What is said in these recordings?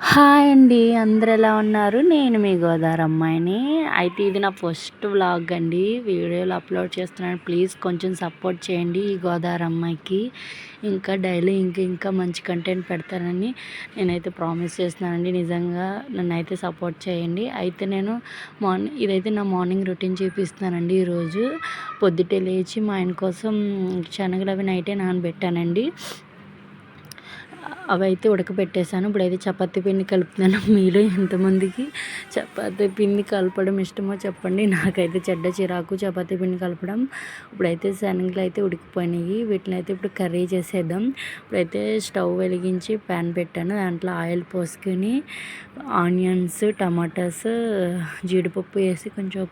Hi అండి అందరు ఎలా ఉన్నారు? నేను మీ గోదావరి అమ్మాయిని అయితే ఇది నా ఫస్ట్ వ్లాగ్ అండి. వీడియోలు అప్లోడ్ చేస్తున్నాను. ప్లీజ్ కొంచెం సపోర్ట్ చేయండి ఈ గోదావరి అమ్మాయికి ఇంకా డైలీ ఇంకా ఇంకా మంచి కంటెంట్ పెడతానని నేనైతే ప్రామిస్ చేస్తున్నానండి. నిజంగా నన్ను అయితే సపోర్ట్ చేయండి. అయితే నేను మార్నింగ్ ఇదైతే నా మార్నింగ్ రొటీన్ చూపిస్తున్నానండి ఈరోజు. పొద్దుటే లేచి మా ఆయన కోసం శనగలు అవి నైటే నానబెట్టానండి. అవి అయితే ఉడకబెట్టేశాను. ఇప్పుడైతే చపాతీ పిండి కలుపుతున్నాను. మీలో ఎంతమందికి చపాతీ పిండి కలపడం ఇష్టమో చెప్పండి. నాకైతే చెడ్డ చిరాకు చపాతీ పిండి కలపడం. ఇప్పుడైతే శనగలు అయితే ఉడికిపోయినాయి. వీటిని అయితే ఇప్పుడు కర్రీ చేసేద్దాం. ఇప్పుడైతే స్టవ్ వెలిగించి ప్యాన్ పెట్టాను. దాంట్లో ఆయిల్ పోసుకొని ఆనియన్స్ టమాటాస్ జీడిపప్పు వేసి కొంచెం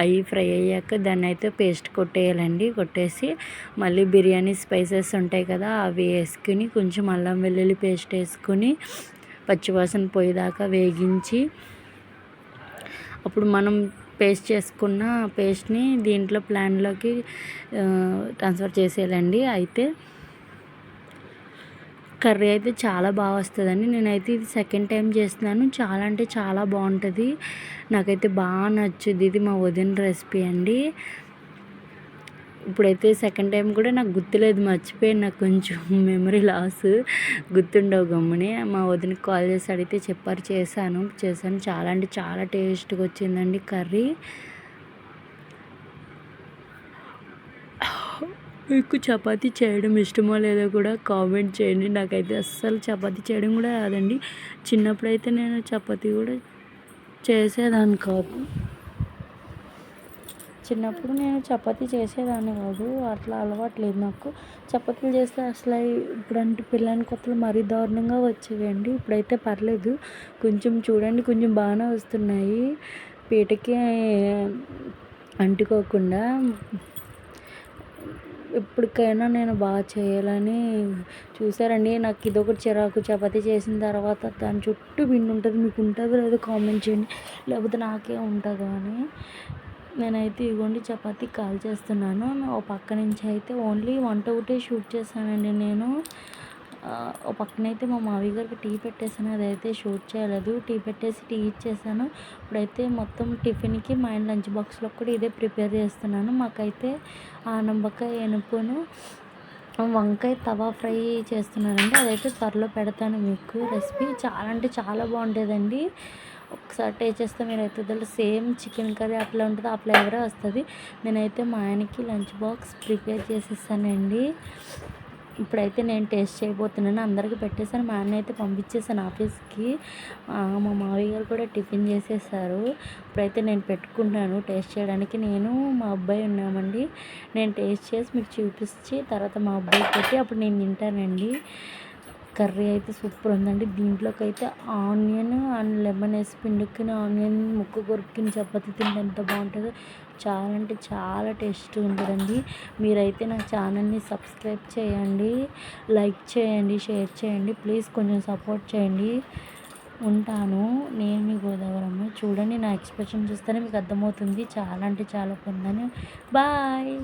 అవి ఫ్రై అయ్యాక దాన్ని అయితే పేస్ట్ కొట్టేయాలండి. కొట్టేసి మళ్ళీ బిర్యానీ స్పైసెస్ ఉంటాయి కదా అవి వేసుకుని కొంచెం అల్లం వెల్లుల్లి పేస్ట్ వేసుకొని పచ్చివాసన పోయేదాకా వేగించి అప్పుడు మనం పేస్ట్ చేసుకున్న పేస్ట్ని దీంట్లో ప్లాన్లోకి ట్రాన్స్ఫర్ చేసేయాలండి. అయితే కర్రీ అయితే చాలా బాగా వస్తుందండి. నేనైతే ఇది సెకండ్ టైం చేస్తున్నాను. చాలా అంటే చాలా బాగుంటుంది. నాకైతే బాగా నచ్చుద్ది. ఇది మా వదిన రెసిపీ అండి. ఇప్పుడైతే సెకండ్ టైం కూడా నాకు గుర్తులేదు మర్చిపోయాను నాకు కొంచెం మెమరీ లాస్ గుర్తుండవు గమ్ముని. మా వదినకి కాల్ చేసి అడిగితే చెప్పారు చేశాను చేశాను. చాలా అంటే చాలా టేస్ట్గా వచ్చిందండి కర్రీ. మీకు చపాతీ చేయడం ఇష్టమో లేదో కూడా కామెంట్ చేయండి. నాకైతే అస్సలు చపాతీ చేయడం కూడా రాదండి. చిన్నప్పుడైతే నేను చపాతీ కూడా చేసేదాన్ని కాదు. చిన్నప్పుడు నేను చపాతీ చేసేదాన్ని కాదు. అట్లా అలవాటు లేదు నాకు. చపాతీలు చేస్తే అసలు ఇప్పుడంటే పిల్లని కొత్తలు మరీ దారుణంగా వచ్చేవండి ఇప్పుడైతే పర్లేదు. కొంచెం చూడండి కొంచెం బాగానే వస్తున్నాయి. పీటకి అంటుకోకుండా ఇప్పటికైనా నేను బాగా చేయాలని చూసారండి నాకు ఇదొకటి చిరాకు. చపాతీ చేసిన తర్వాత దాని చుట్టూ పిండి ఉంటుంది. మీకు ఉంటుందో లేదో కామెంట్ చేయండి. లేకపోతే నాకే ఉంటుందో అని. నేనైతే ఇగోండి చపాతీ కాల్ చేస్తున్నాను. ఓ పక్క నుంచి అయితే ఓన్లీ వంట ఒకటే షూట్ చేశానండి నేను. ఓ పక్కనైతే మా మావయ్య గారికి టీ పెట్టేసాను అదైతే షూట్ చేయలేదు. టీ పెట్టేసి టీ ఇచ్చేసాను ఇప్పుడైతే మొత్తం టిఫిన్కి మా ఆయన లంచ్ బాక్స్లో కూడా ఇదే ప్రిపేర్ చేస్తున్నాను. మాకైతే ఆనంబకాయ ఎనుపును వంకాయ తవా ఫ్రై చేస్తున్నానండి అదైతే త్వరలో పెడతాను మీకు రెసిపీ. చాలా అంటే చాలా బాగుంటుందండి ఒకసారి టేస్ట్ చేస్తే మీరు అయితే సేమ్ చికెన్ కర్రీ అట్లా ఉంటుంది ఆ ఫ్లేవరే వస్తుంది. నేనైతే మా ఆయనకి లంచ్ బాక్స్ ప్రిపేర్ చేసేసానండి. ఇప్పుడైతే నేను టేస్ట్ చేయబోతున్నాను అందరికీ పెట్టేసాను మా అన్న అయితే పంపించేసాను ఆఫీస్కి. మా మావయ్య గారు కూడా టిఫిన్ చేసేసారు. ఇప్పుడైతే నేను పెట్టుకున్నాను టేస్ట్ చేయడానికి. నేను మా అబ్బాయి ఉన్నామండి. నేను టేస్ట్ చేసి మీకు చూపించి తర్వాత మా అబ్బాయి పెట్టి అప్పుడు నేను తింటానండి. కర్రీ అయితే సూపర్ ఉందండి. దీంట్లోకి అయితే ఆనియన్ అండ్ లెమన్ వేసి పిండుకుని ఆనియన్ ముక్క కొరుక్కుని చపాతీ తింటే ఎంత బాగుంటుందో చాలా అంటే చాలా టేస్ట్ ఉంటుందండి. మీరైతే నా ఛానల్ని సబ్స్క్రైబ్ చేయండి లైక్ చేయండి షేర్ చేయండి ప్లీజ్ కొంచెం సపోర్ట్ చేయండి. ఉంటాను. నేను మీ గోదావరమ్మ. చూడండి నా ఎక్స్ప్రెషన్ చూస్తేనే మీకు అర్థమవుతుంది. చాలా అంటే చాలా పొందని. బాయ్.